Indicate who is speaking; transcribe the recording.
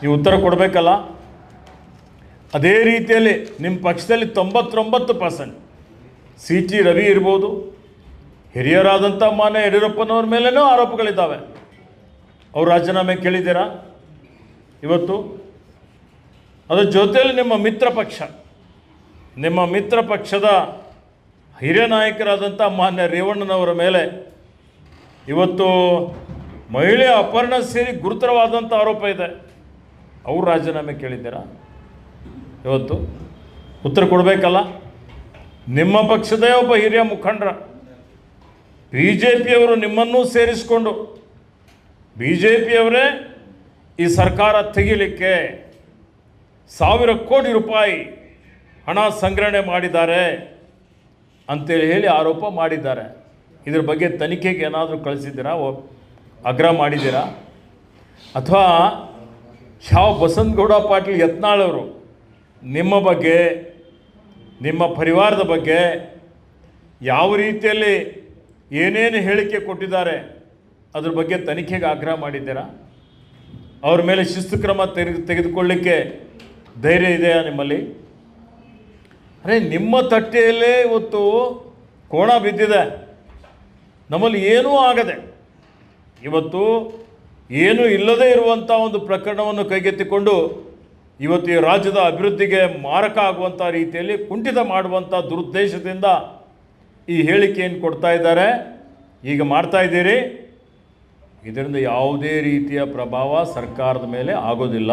Speaker 1: ನೀವು ಉತ್ತರ ಕೊಡಬೇಕಲ್ಲ? ಅದೇ ರೀತಿಯಲ್ಲಿ ನಿಮ್ಮ ಪಕ್ಷದಲ್ಲಿ ತೊಂಬತ್ತೊಂಬತ್ತು ಪರ್ಸೆಂಟ್ ಸಿ ಟಿ ರವಿ ಇರ್ಬೋದು, ಹಿರಿಯರಾದಂಥ ಮಾನ್ಯ ಯಡಿಯೂರಪ್ಪನವ್ರ ಮೇಲೇನೂ ಆರೋಪಗಳಿದ್ದಾವೆ. ಅವ್ರು ರಾಜೀನಾಮೆ ಕೇಳಿದ್ದೀರಾ? ಇವತ್ತು ಅದರ ಜೊತೆಯಲ್ಲಿ ನಿಮ್ಮ ಮಿತ್ರ ಪಕ್ಷ, ನಿಮ್ಮ ಮಿತ್ರ ಪಕ್ಷದ ಹಿರಿಯ ನಾಯಕರಾದಂಥ ಮಾನ್ಯ ರೇವಣ್ಣನವರ ಮೇಲೆ ಇವತ್ತು ಮಹಿಳೆ ಅಪಹರಣ ಸೇರಿ ಗುರುತರವಾದಂಥ ಆರೋಪ ಇದೆ. ಅವ್ರು ರಾಜೀನಾಮೆ ಕೇಳಿದ್ದೀರಾ? ಇವತ್ತು ಉತ್ತರ ಕೊಡಬೇಕಲ್ಲ? ನಿಮ್ಮ ಪಕ್ಷದೇ ಒಬ್ಬ ಹಿರಿಯ ಮುಖಂಡರ ಬಿ ಜೆ ಪಿಯವರು ನಿಮ್ಮನ್ನೂ ಸೇರಿಸಿಕೊಂಡು ಬಿ ಜೆ ಪಿಯವರೇ ಈ ಸರ್ಕಾರ ತೆಗಿಲಿಕ್ಕೆ ಸಾವಿರ ಕೋಟಿ ರೂಪಾಯಿ ಹಣ ಸಂಗ್ರಹಣೆ ಮಾಡಿದ್ದಾರೆ ಅಂತೇಳಿ ಹೇಳಿ ಆರೋಪ ಮಾಡಿದ್ದಾರೆ. ಇದ್ರ ಬಗ್ಗೆ ತನಿಖೆಗೆ ಏನಾದರೂ ಕಳಿಸಿದ್ದೀರಾ? ಆಗ್ರಹ ಮಾಡಿದ್ದೀರಾ? ಅಥವಾ ಯಾವ ಬಸಂತಗೌಡ ಪಾಟೀಲ್ ಯತ್ನಾಳವರು, ನಿಮ್ಮ ಬಗ್ಗೆ, ನಿಮ್ಮ ಪರಿವಾರದ ಬಗ್ಗೆ ಯಾವ ರೀತಿಯಲ್ಲಿ ಏನೇನು ಹೇಳಿಕೆ ಕೊಟ್ಟಿದ್ದಾರೆ, ಅದ್ರ ಬಗ್ಗೆ ತನಿಖೆಗೆ ಆಗ್ರಹ ಮಾಡಿದ್ದೀರಾ? ಅವ್ರ ಮೇಲೆ ಶಿಸ್ತು ಕ್ರಮ ತೆಗೆ ತೆಗೆದುಕೊಳ್ಳಿಕ್ಕೆ ಧೈರ್ಯ ಇದೆಯಾ ನಿಮ್ಮಲ್ಲಿ? ಅರೆ, ನಿಮ್ಮ ತಟ್ಟೆಯಲ್ಲೇ ಇವತ್ತು ಕೋಣ ಬಿದ್ದಿದೆ. ನಮ್ಮಲ್ಲಿ ಏನೂ ಆಗದೆ. ಇವತ್ತು ಏನೂ ಇಲ್ಲದೇ ಇರುವಂಥ ಒಂದು ಪ್ರಕರಣವನ್ನು ಕೈಗೆತ್ತಿಕೊಂಡು ಇವತ್ತು ಈ ರಾಜ್ಯದ ಅಭಿವೃದ್ಧಿಗೆ ಮಾರಕ ಆಗುವಂಥ ರೀತಿಯಲ್ಲಿ ಕುಂಠಿತ ಮಾಡುವಂಥ ದುರುದ್ದೇಶದಿಂದ ಈ ಹೇಳಿಕೆಯನ್ನು ಕೊಡ್ತಾ ಇದ್ದಾರೆ. ಈಗ ಮಾಡ್ತಾ ಇದ್ದೀರಿ. ಇದರಿಂದ ಯಾವುದೇ ರೀತಿಯ ಪ್ರಭಾವ ಸರ್ಕಾರದ ಮೇಲೆ ಆಗೋದಿಲ್ಲ.